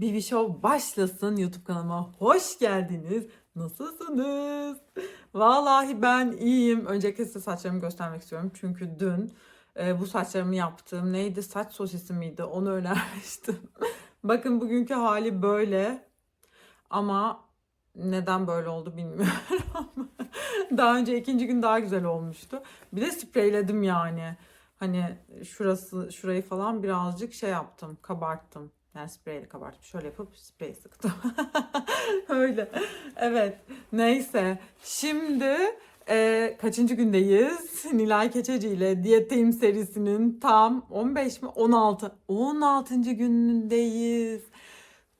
Bibi Show başlasın YouTube kanalıma. Hoş geldiniz. Nasılsınız? Vallahi ben iyiyim. Öncelikle size saçlarımı göstermek istiyorum. Çünkü dün e, bu saçlarımı yaptım. Neydi? Saç sosisi miydi? Onu önermiştim. Bakın bugünkü hali böyle. Ama neden böyle oldu bilmiyorum. daha önce ikinci gün daha güzel olmuştu. Bir de spreyledim yani. Hani şurası şurayı falan birazcık şey yaptım, kabarttım. Yani spreyle kabarttım. Şöyle yapıp sprey sıktım. Öyle. Evet. Neyse. Şimdi e, kaçıncı gündeyiz? Nilay Keçeci ile Diyetteyim serisinin tam 15 mi? 16. 16. günündeyiz.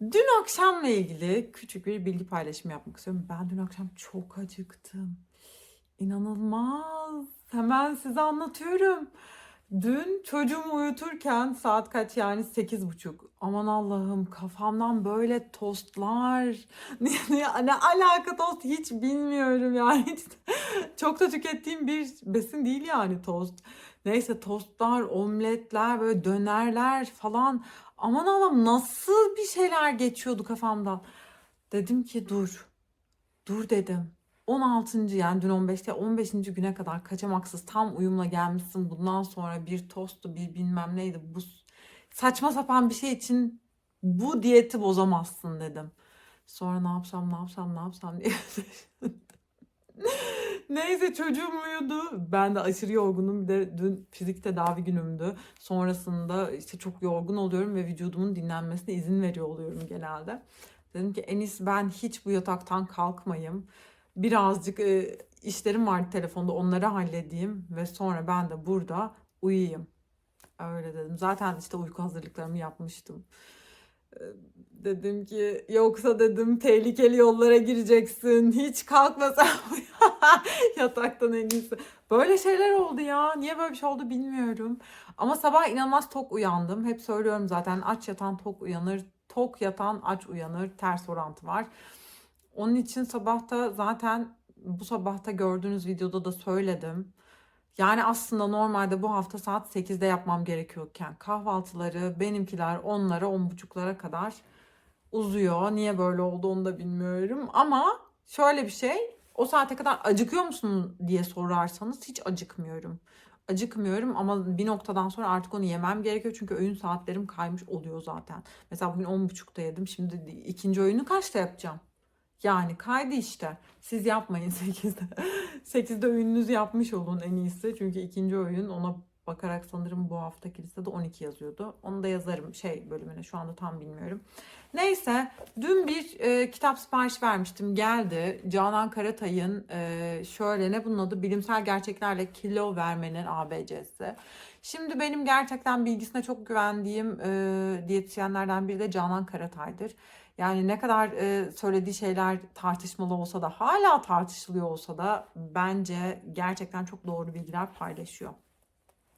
Dün akşamla ilgili küçük bir bilgi paylaşımı yapmak istiyorum. Ben dün akşam çok acıktım. İnanılmaz. Hemen size anlatıyorum. Dün çocuğumu uyuturken saat kaç yani sekiz buçuk. Aman Allah'ım kafamdan böyle tostlar. Ne, ne, ne alaka tost hiç bilmiyorum yani. Çok da tükettiğim bir besin değil yani tost. Neyse tostlar, omletler, böyle dönerler falan. Aman Allah'ım nasıl bir şeyler geçiyordu kafamdan. Dedim ki dur. Dur dedim. 16. yani dün 15'te 15. güne kadar kaçamaksız tam uyumla gelmişsin. Bundan sonra bir tostu bir bilmem neydi. Bu saçma sapan bir şey için bu diyeti bozamazsın dedim. Sonra ne yapsam ne yapsam ne yapsam diye Neyse çocuğum uyudu. Ben de aşırı yorgunum. Bir de dün fizik tedavi günümdü. Sonrasında işte çok yorgun oluyorum ve vücudumun dinlenmesine izin veriyor oluyorum genelde. Dedim ki en iyisi ben hiç bu yataktan kalkmayayım. Birazcık e, işlerim vardı telefonda onları halledeyim ve sonra ben de burada uyuyayım. Öyle dedim. Zaten işte uyku hazırlıklarımı yapmıştım. Ee, Dedim ki yoksa dedim tehlikeli yollara gireceksin. Hiç kalkma sen yataktan en iyisi. Böyle şeyler oldu ya. Niye böyle bir şey oldu bilmiyorum. Ama sabah inanılmaz tok uyandım. Hep söylüyorum zaten aç yatan tok uyanır. Tok yatan aç uyanır. Ters orantı var. Onun için sabahta zaten bu sabahta gördüğünüz videoda da söyledim. Yani aslında normalde bu hafta saat 8'de yapmam gerekiyorken kahvaltıları benimkiler 10'lara 10.30'lara kadar uzuyor. Niye böyle oldu onu da bilmiyorum. Ama şöyle bir şey o saate kadar acıkıyor musun diye sorarsanız hiç acıkmıyorum. Acıkmıyorum ama bir noktadan sonra artık onu yemem gerekiyor. Çünkü öğün saatlerim kaymış oluyor zaten. Mesela bugün 10.30'da yedim. Şimdi ikinci öğünü kaçta yapacağım? Yani kaydı işte. Siz yapmayın 8'de. 8'de öğününüzü yapmış olun en iyisi. Çünkü ikinci öğün ona bakarak sanırım bu haftaki listede 12 yazıyordu. Onu da yazarım şey bölümüne şu anda tam bilmiyorum. Neyse dün bir e, kitap sipariş vermiştim geldi. Canan Karatay'ın e, şöyle ne bunun adı bilimsel gerçeklerle kilo vermenin ABC'si. Şimdi benim gerçekten bilgisine çok güvendiğim e, diyetisyenlerden biri de Canan Karatay'dır. Yani ne kadar e, söylediği şeyler tartışmalı olsa da hala tartışılıyor olsa da bence gerçekten çok doğru bilgiler paylaşıyor.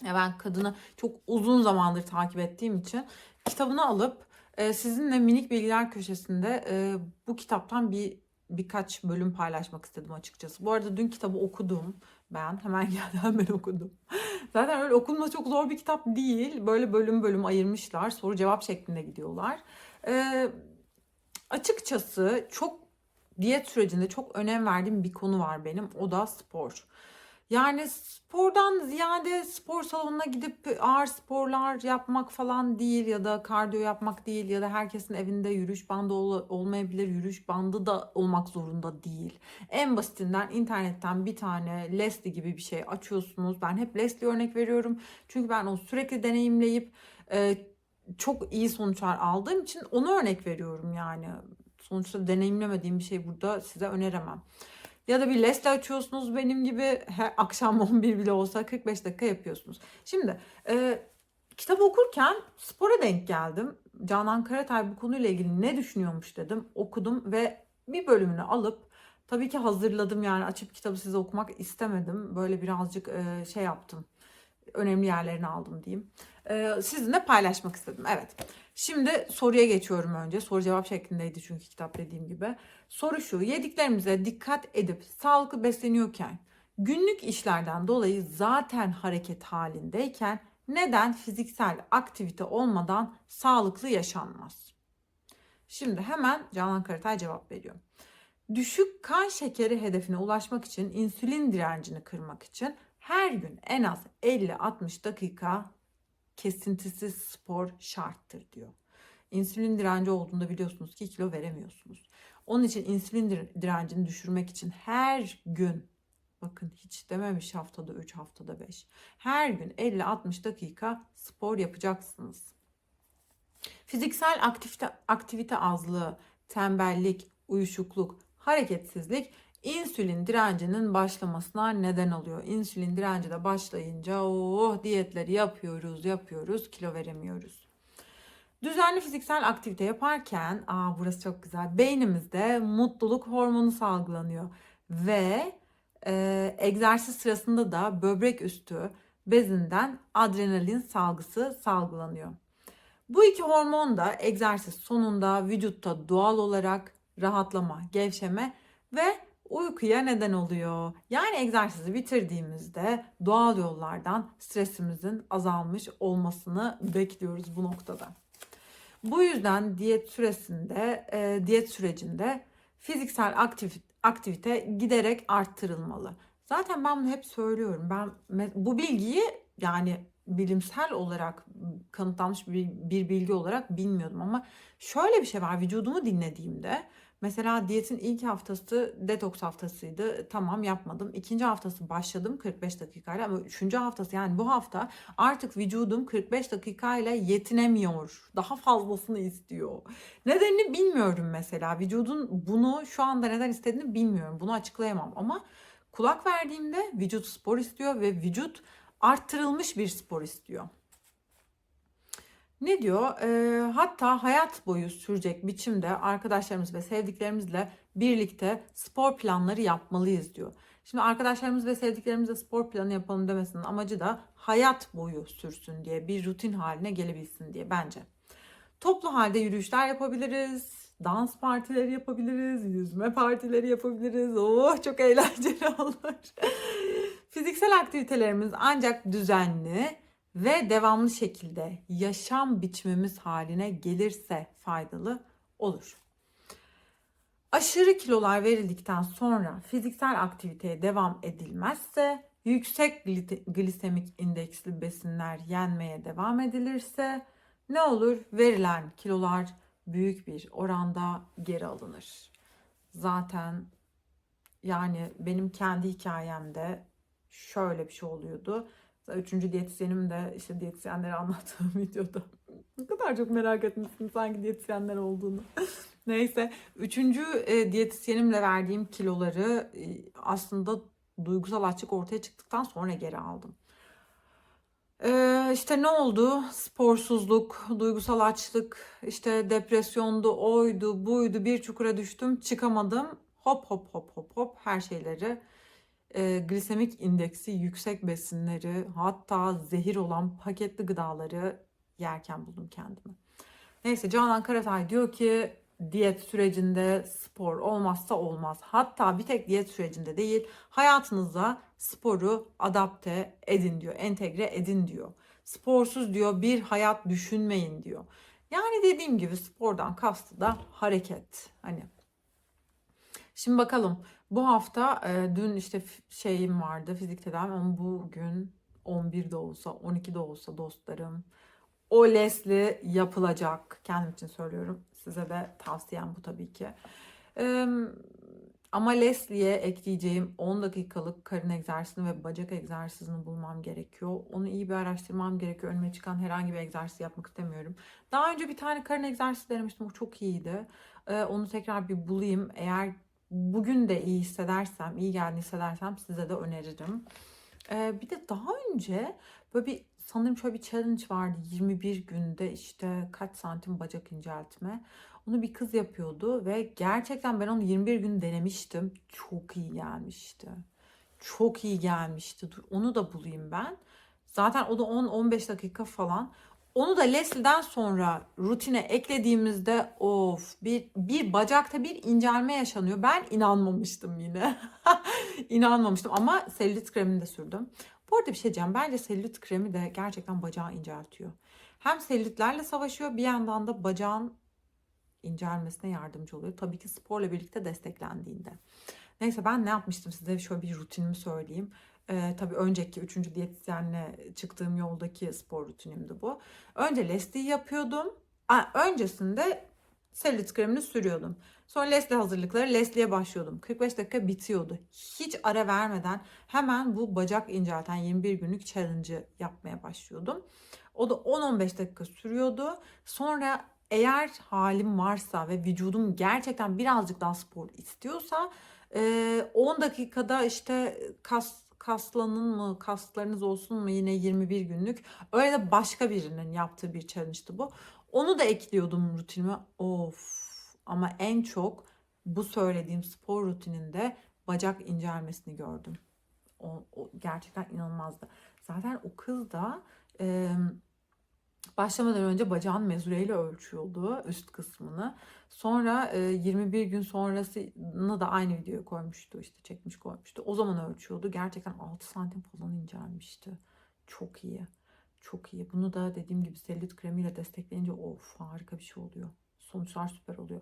Ya ben kadını çok uzun zamandır takip ettiğim için kitabını alıp e, sizinle minik bilgiler köşesinde e, bu kitaptan bir birkaç bölüm paylaşmak istedim açıkçası. Bu arada dün kitabı okudum ben. Hemen geldi hemen okudum. Zaten öyle okunması çok zor bir kitap değil. Böyle bölüm bölüm ayırmışlar. Soru cevap şeklinde gidiyorlar. E, açıkçası çok diyet sürecinde çok önem verdiğim bir konu var benim. O da spor. Yani spordan ziyade spor salonuna gidip ağır sporlar yapmak falan değil ya da kardiyo yapmak değil ya da herkesin evinde yürüyüş bandı ol- olmayabilir. Yürüyüş bandı da olmak zorunda değil. En basitinden internetten bir tane Leslie gibi bir şey açıyorsunuz. Ben hep Leslie örnek veriyorum. Çünkü ben onu sürekli deneyimleyip e, çok iyi sonuçlar aldığım için onu örnek veriyorum yani. Sonuçta deneyimlemediğim bir şey burada size öneremem. Ya da bir Leslie açıyorsunuz benim gibi her akşam 11 bile olsa 45 dakika yapıyorsunuz. Şimdi e, kitap okurken spora denk geldim. Canan Karatay bu konuyla ilgili ne düşünüyormuş dedim. Okudum ve bir bölümünü alıp tabii ki hazırladım yani açıp kitabı size okumak istemedim. Böyle birazcık e, şey yaptım. Önemli yerlerini aldım diyeyim. E, sizinle paylaşmak istedim. Evet. Şimdi soruya geçiyorum önce. Soru cevap şeklindeydi çünkü kitap dediğim gibi. Soru şu. Yediklerimize dikkat edip sağlıklı besleniyorken günlük işlerden dolayı zaten hareket halindeyken neden fiziksel aktivite olmadan sağlıklı yaşanmaz? Şimdi hemen Canan Karatay cevap veriyor. Düşük kan şekeri hedefine ulaşmak için insülin direncini kırmak için her gün en az 50-60 dakika kesintisiz spor şarttır diyor. İnsülin direnci olduğunda biliyorsunuz ki kilo veremiyorsunuz. Onun için insülin dir- direncini düşürmek için her gün bakın hiç dememiş haftada 3 haftada 5. Her gün 50-60 dakika spor yapacaksınız. Fiziksel aktivite, aktivite azlığı, tembellik, uyuşukluk, hareketsizlik insülin direncinin başlamasına neden oluyor. İnsülin direnci de başlayınca oh diyetleri yapıyoruz, yapıyoruz, kilo veremiyoruz. Düzenli fiziksel aktivite yaparken, aa burası çok güzel. Beynimizde mutluluk hormonu salgılanıyor ve e, egzersiz sırasında da böbrek üstü bezinden adrenalin salgısı salgılanıyor. Bu iki hormon da egzersiz sonunda vücutta doğal olarak rahatlama, gevşeme ve uykuya neden oluyor. Yani egzersizi bitirdiğimizde doğal yollardan stresimizin azalmış olmasını bekliyoruz bu noktada. Bu yüzden diyet süresinde, e, diyet sürecinde fiziksel aktif- aktivite giderek arttırılmalı. Zaten ben bunu hep söylüyorum. Ben bu bilgiyi yani bilimsel olarak kanıtlanmış bir, bir bilgi olarak bilmiyordum ama şöyle bir şey var vücudumu dinlediğimde mesela diyetin ilk haftası detoks haftasıydı. Tamam yapmadım. İkinci haftası başladım 45 dakikayla. Ama üçüncü haftası yani bu hafta artık vücudum 45 dakikayla yetinemiyor. Daha fazlasını istiyor. Nedenini bilmiyorum mesela. Vücudun bunu şu anda neden istediğini bilmiyorum. Bunu açıklayamam. Ama kulak verdiğimde vücut spor istiyor ve vücut arttırılmış bir spor istiyor. Ne diyor? Ee, hatta hayat boyu sürecek biçimde arkadaşlarımız ve sevdiklerimizle birlikte spor planları yapmalıyız diyor. Şimdi arkadaşlarımız ve sevdiklerimizle spor planı yapalım demesinin amacı da hayat boyu sürsün diye, bir rutin haline gelebilsin diye bence. Toplu halde yürüyüşler yapabiliriz, dans partileri yapabiliriz, yüzme partileri yapabiliriz. Oh çok eğlenceli olur. Fiziksel aktivitelerimiz ancak düzenli ve devamlı şekilde yaşam biçimimiz haline gelirse faydalı olur. Aşırı kilolar verildikten sonra fiziksel aktiviteye devam edilmezse, yüksek glisemik indeksli besinler yenmeye devam edilirse ne olur? Verilen kilolar büyük bir oranda geri alınır. Zaten yani benim kendi hikayemde şöyle bir şey oluyordu. Üçüncü diyetisyenim de işte diyetisyenleri anlattığım videoda. ne kadar çok merak etmişsin sanki diyetisyenler olduğunu. Neyse. Üçüncü e, diyetisyenimle verdiğim kiloları e, aslında duygusal açlık ortaya çıktıktan sonra geri aldım. Ee, işte ne oldu? Sporsuzluk, duygusal açlık, işte depresyondu, oydu, buydu, bir çukura düştüm, çıkamadım. Hop hop hop hop hop her şeyleri e, glisemik indeksi yüksek besinleri hatta zehir olan paketli gıdaları yerken buldum kendimi. Neyse Canan Karatay diyor ki diyet sürecinde spor olmazsa olmaz. Hatta bir tek diyet sürecinde değil hayatınıza sporu adapte edin diyor. Entegre edin diyor. Sporsuz diyor bir hayat düşünmeyin diyor. Yani dediğim gibi spordan kastı da hareket. Hani Şimdi bakalım bu hafta e, dün işte şeyim vardı fizik tedavim ama bugün 11'de olsa 12'de olsa dostlarım o Leslie yapılacak. Kendim için söylüyorum. Size de tavsiyem bu tabii ki. Ee, ama Leslie'ye ekleyeceğim 10 dakikalık karın egzersizini ve bacak egzersizini bulmam gerekiyor. Onu iyi bir araştırmam gerekiyor. Önüme çıkan herhangi bir egzersiz yapmak istemiyorum. Daha önce bir tane karın egzersizi denemiştim. O çok iyiydi. Ee, onu tekrar bir bulayım. Eğer bugün de iyi hissedersem, iyi geldiğini hissedersem size de öneririm. Ee, bir de daha önce böyle bir sanırım şöyle bir challenge vardı 21 günde işte kaç santim bacak inceltme. Onu bir kız yapıyordu ve gerçekten ben onu 21 gün denemiştim. Çok iyi gelmişti. Çok iyi gelmişti. Dur, onu da bulayım ben. Zaten o da 10-15 dakika falan. Onu da Leslie'den sonra rutine eklediğimizde of bir, bir bacakta bir incelme yaşanıyor. Ben inanmamıştım yine. inanmamıştım ama selülit kremini de sürdüm. Bu arada bir şey diyeceğim. Bence selülit kremi de gerçekten bacağı inceltiyor. Hem selülitlerle savaşıyor bir yandan da bacağın incelmesine yardımcı oluyor. Tabii ki sporla birlikte desteklendiğinde. Neyse ben ne yapmıştım size şöyle bir rutinimi söyleyeyim. Ee, tabii önceki üçüncü diyetisyenle çıktığım yoldaki spor rutinimdi bu. Önce Leslie'yi yapıyordum. Aa, öncesinde selülit kremini sürüyordum. Sonra Leslie hazırlıkları Leslie'ye başlıyordum. 45 dakika bitiyordu. Hiç ara vermeden hemen bu bacak incelten 21 günlük challenge'ı yapmaya başlıyordum. O da 10-15 dakika sürüyordu. Sonra eğer halim varsa ve vücudum gerçekten birazcık daha spor istiyorsa e, 10 dakikada işte kas kaslanın mı kaslarınız olsun mu yine 21 günlük öyle de başka birinin yaptığı bir challenge'tı bu. Onu da ekliyordum rutinime. Of ama en çok bu söylediğim spor rutininde bacak incelmesini gördüm. O, o gerçekten inanılmazdı. Zaten o kız da e, başlamadan önce bacağın mezureyle ölçüyordu üst kısmını. Sonra e, 21 gün sonrasını da aynı videoya koymuştu işte çekmiş koymuştu. O zaman ölçüyordu. Gerçekten 6 santim falan incelmişti. Çok iyi. Çok iyi. Bunu da dediğim gibi selülit kremiyle destekleyince of harika bir şey oluyor. Sonuçlar süper oluyor.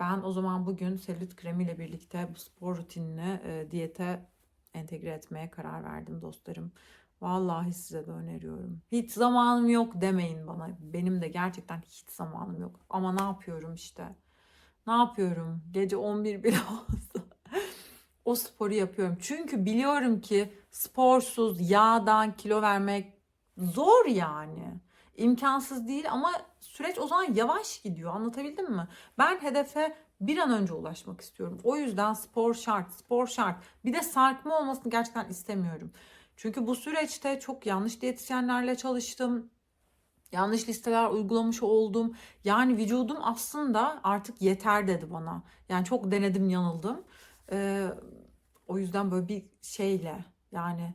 Ben o zaman bugün selülit kremiyle birlikte bu spor rutinini e, diyete entegre etmeye karar verdim dostlarım. Vallahi size de öneriyorum. Hiç zamanım yok demeyin bana. Benim de gerçekten hiç zamanım yok. Ama ne yapıyorum işte. Ne yapıyorum? Gece 11 bile olsa o sporu yapıyorum. Çünkü biliyorum ki sporsuz yağdan kilo vermek zor yani. İmkansız değil ama süreç o zaman yavaş gidiyor. Anlatabildim mi? Ben hedefe bir an önce ulaşmak istiyorum. O yüzden spor şart, spor şart. Bir de sarkma olmasını gerçekten istemiyorum. Çünkü bu süreçte çok yanlış diyetisyenlerle çalıştım. Yanlış listeler uygulamış oldum. Yani vücudum aslında artık yeter dedi bana. Yani çok denedim yanıldım. Ee, o yüzden böyle bir şeyle yani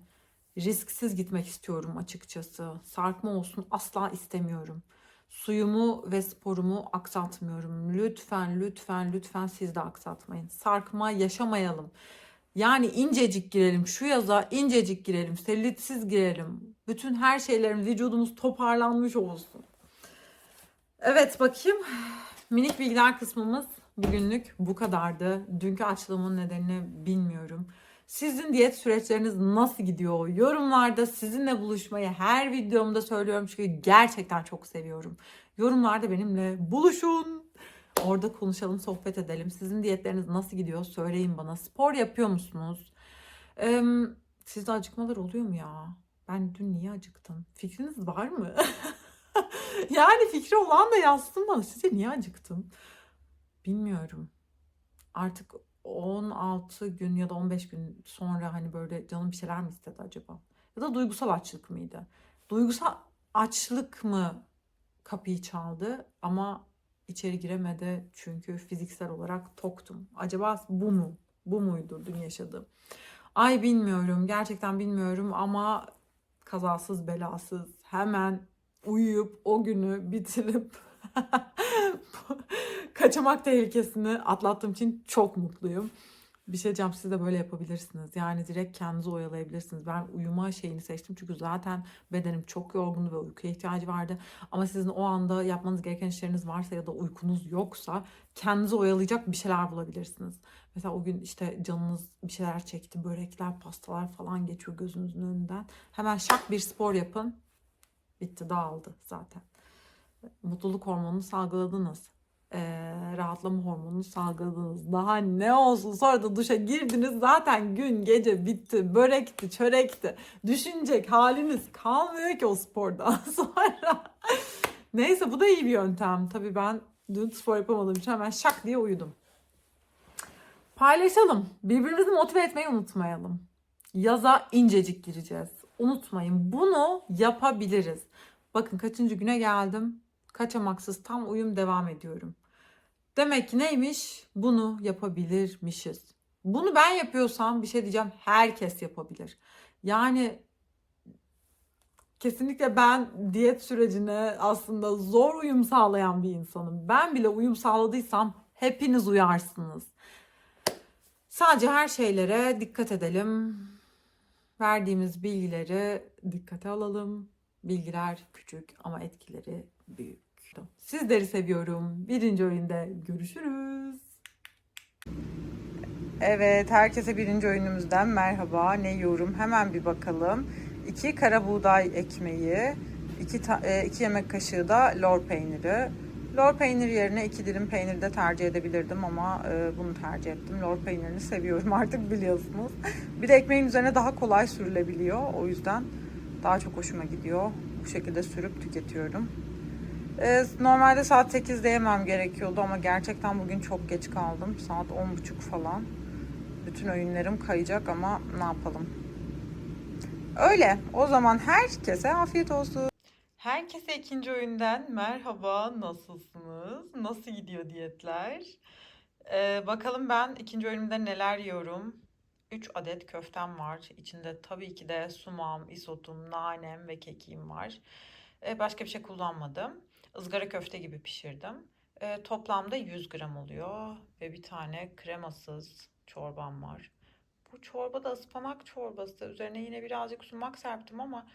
risksiz gitmek istiyorum açıkçası. Sarkma olsun asla istemiyorum. Suyumu ve sporumu aksatmıyorum. Lütfen, lütfen, lütfen siz de aksatmayın. Sarkma yaşamayalım. Yani incecik girelim. Şu yaza incecik girelim. Selülitsiz girelim. Bütün her şeylerin vücudumuz toparlanmış olsun. Evet bakayım. Minik bilgiler kısmımız bugünlük bu kadardı. Dünkü açlığımın nedenini bilmiyorum. Sizin diyet süreçleriniz nasıl gidiyor? Yorumlarda sizinle buluşmayı her videomda söylüyorum çünkü gerçekten çok seviyorum. Yorumlarda benimle buluşun. Orada konuşalım, sohbet edelim. Sizin diyetleriniz nasıl gidiyor? Söyleyin bana. Spor yapıyor musunuz? Ee, sizde acıkmalar oluyor mu ya? Ben dün niye acıktım? Fikriniz var mı? yani fikri olan da yazsın bana. Size niye acıktım? Bilmiyorum. Artık 16 gün ya da 15 gün sonra hani böyle canım bir şeyler mi istedi acaba? Ya da duygusal açlık mıydı? Duygusal açlık mı kapıyı çaldı ama içeri giremedi çünkü fiziksel olarak toktum. Acaba bu mu? Bu muydu dün yaşadığım? Ay bilmiyorum. Gerçekten bilmiyorum ama kazasız belasız hemen uyuyup o günü bitirip kaçamak tehlikesini atlattığım için çok mutluyum. Bir şey diyeceğim siz de böyle yapabilirsiniz. Yani direkt kendinizi oyalayabilirsiniz. Ben uyuma şeyini seçtim çünkü zaten bedenim çok yorgundu ve uykuya ihtiyacı vardı. Ama sizin o anda yapmanız gereken işleriniz varsa ya da uykunuz yoksa kendinizi oyalayacak bir şeyler bulabilirsiniz. Mesela o gün işte canınız bir şeyler çekti. Börekler, pastalar falan geçiyor gözünüzün önünden. Hemen şak bir spor yapın. Bitti dağıldı zaten. Mutluluk hormonunu salgıladınız e, rahatlama hormonunu salgıladınız. Daha ne olsun sonra da duşa girdiniz zaten gün gece bitti. Börekti, çörekti. Düşünecek haliniz kalmıyor ki o spordan sonra. Neyse bu da iyi bir yöntem. Tabii ben dün spor yapamadığım için hemen şak diye uyudum. Paylaşalım. Birbirimizi motive etmeyi unutmayalım. Yaza incecik gireceğiz. Unutmayın bunu yapabiliriz. Bakın kaçıncı güne geldim kaçamaksız tam uyum devam ediyorum. Demek ki neymiş? Bunu yapabilirmişiz. Bunu ben yapıyorsam bir şey diyeceğim herkes yapabilir. Yani kesinlikle ben diyet sürecine aslında zor uyum sağlayan bir insanım. Ben bile uyum sağladıysam hepiniz uyarsınız. Sadece her şeylere dikkat edelim. Verdiğimiz bilgileri dikkate alalım. Bilgiler küçük ama etkileri büyük. Sizleri seviyorum. Birinci oyunda görüşürüz. Evet, herkese birinci oyunumuzdan merhaba. Ne yiyorum? Hemen bir bakalım. 2 kara buğday ekmeği, 2 iki yemek kaşığı da lor peyniri. Lor peyniri yerine iki dilim peynir de tercih edebilirdim ama e, bunu tercih ettim. Lor peynirini seviyorum artık biliyorsunuz. Bir de ekmeğin üzerine daha kolay sürülebiliyor. O yüzden daha çok hoşuma gidiyor. Bu şekilde sürüp tüketiyorum. E, normalde saat 8'de yemem gerekiyordu ama gerçekten bugün çok geç kaldım. Saat 10.30 falan. Bütün öğünlerim kayacak ama ne yapalım. Öyle. O zaman herkese afiyet olsun. Herkese ikinci öğünden merhaba. Nasılsınız? Nasıl gidiyor diyetler? Ee, bakalım ben ikinci öğünümde neler yiyorum. 3 adet köftem var. İçinde tabii ki de sumağım, isotum, nanem ve kekiğim var. Ee, başka bir şey kullanmadım. Izgara köfte gibi pişirdim. Ee, toplamda 100 gram oluyor. Ve bir tane kremasız çorbam var. Bu çorba da ıspanak çorbası. Üzerine yine birazcık sumak serptim ama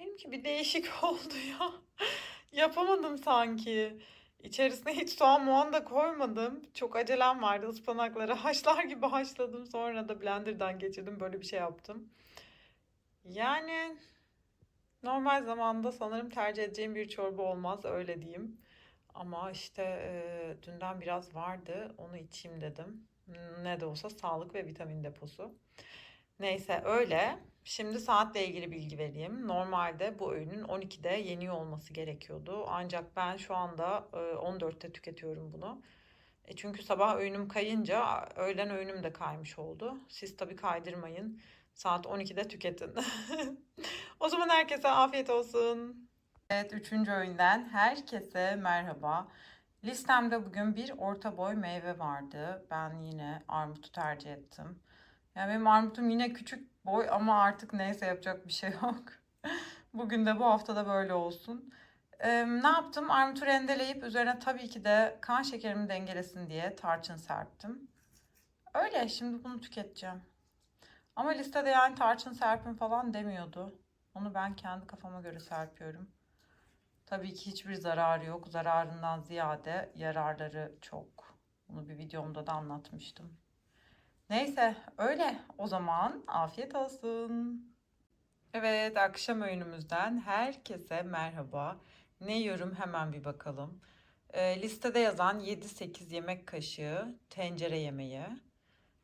benimki bir değişik oldu ya. Yapamadım sanki. İçerisine hiç soğan muğan da koymadım. Çok acelem vardı ıspanakları. Haşlar gibi haşladım. Sonra da blenderdan geçirdim. Böyle bir şey yaptım. Yani normal zamanda sanırım tercih edeceğim bir çorba olmaz. Öyle diyeyim. Ama işte e, dünden biraz vardı. Onu içeyim dedim. Ne de olsa sağlık ve vitamin deposu. Neyse öyle. Şimdi saatle ilgili bilgi vereyim. Normalde bu öğünün 12'de yeniyor olması gerekiyordu. Ancak ben şu anda e, 14'te tüketiyorum bunu. E çünkü sabah öğünüm kayınca öğlen öğünüm de kaymış oldu. Siz tabii kaydırmayın. Saat 12'de tüketin. o zaman herkese afiyet olsun. Evet, üçüncü öğünden herkese merhaba. Listemde bugün bir orta boy meyve vardı. Ben yine armutu tercih ettim. Yani benim armutum yine küçük boy ama artık neyse yapacak bir şey yok. Bugün de bu haftada böyle olsun. Ee, ne yaptım? Armutu rendeleyip üzerine tabii ki de kan şekerimi dengelesin diye tarçın serptim. Öyle şimdi bunu tüketeceğim. Ama listede yani tarçın serpin falan demiyordu. Onu ben kendi kafama göre serpiyorum. Tabii ki hiçbir zararı yok. Zararından ziyade yararları çok. Bunu bir videomda da anlatmıştım. Neyse öyle. O zaman afiyet olsun. Evet akşam öğünümüzden herkese merhaba. Ne yiyorum hemen bir bakalım. E, listede yazan 7-8 yemek kaşığı tencere yemeği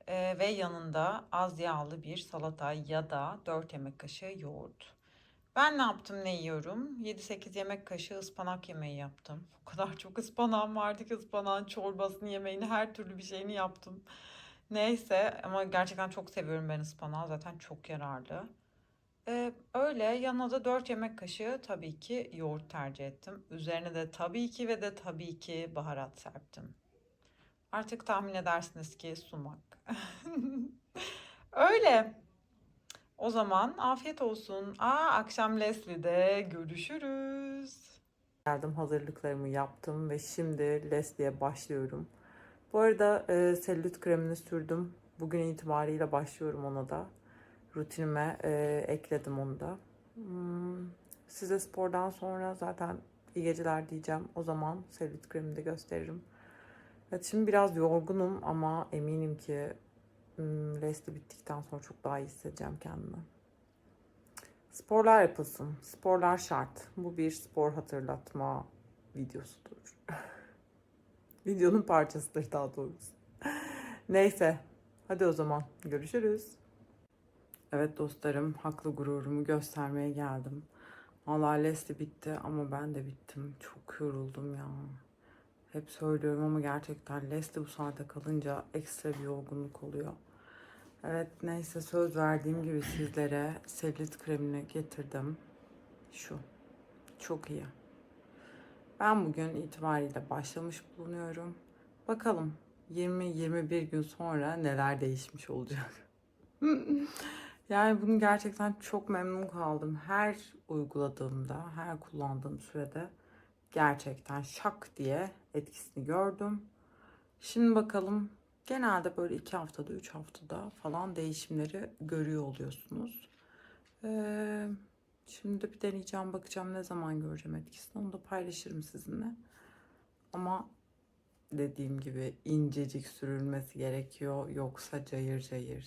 e, ve yanında az yağlı bir salata ya da 4 yemek kaşığı yoğurt. Ben ne yaptım ne yiyorum? 7-8 yemek kaşığı ıspanak yemeği yaptım. O kadar çok ıspanağım vardı ki ıspanağın çorbasını yemeğini her türlü bir şeyini yaptım. Neyse ama gerçekten çok seviyorum ben ıspanağı. Zaten çok yararlı. Ee, öyle yanına da 4 yemek kaşığı tabii ki yoğurt tercih ettim. Üzerine de tabii ki ve de tabii ki baharat serptim. Artık tahmin edersiniz ki sumak. öyle. O zaman afiyet olsun. Aa, akşam Leslie'de görüşürüz. Geldim hazırlıklarımı yaptım ve şimdi Leslie'ye başlıyorum. Bu arada e, selülit kremini sürdüm. Bugün itibariyle başlıyorum ona da. Rutinime e, ekledim onu da. Hmm, size spordan sonra zaten iyi geceler diyeceğim. O zaman selülit kremini de gösteririm. Evet şimdi biraz yorgunum ama eminim ki hmm, Leslie bittikten sonra çok daha iyi hissedeceğim kendimi. Sporlar yapılsın. Sporlar şart. Bu bir spor hatırlatma videosudur. Videonun parçasıdır daha doğrusu. Neyse. Hadi o zaman görüşürüz. Evet dostlarım haklı gururumu göstermeye geldim. Valla Leslie bitti ama ben de bittim. Çok yoruldum ya. Hep söylüyorum ama gerçekten Leslie bu saate kalınca ekstra bir yorgunluk oluyor. Evet neyse söz verdiğim gibi sizlere selülit kremini getirdim. Şu. Çok iyi. Ben bugün itibariyle başlamış bulunuyorum. Bakalım 20-21 gün sonra neler değişmiş olacak. yani bunu gerçekten çok memnun kaldım. Her uyguladığımda, her kullandığım sürede gerçekten şak diye etkisini gördüm. Şimdi bakalım genelde böyle 2 haftada, 3 haftada falan değişimleri görüyor oluyorsunuz. Ee, Şimdi bir deneyeceğim, bakacağım ne zaman göreceğim etkisini. Onu da paylaşırım sizinle. Ama dediğim gibi incecik sürülmesi gerekiyor. Yoksa cayır cayır,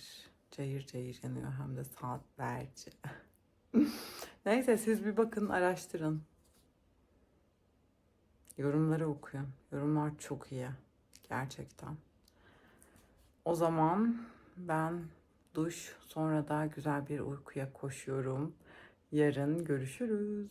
cayır cayır yanıyor hem de saatlerce. Neyse siz bir bakın, araştırın. Yorumları okuyun. Yorumlar çok iyi. Gerçekten. O zaman ben duş sonra da güzel bir uykuya koşuyorum. Yarın görüşürüz.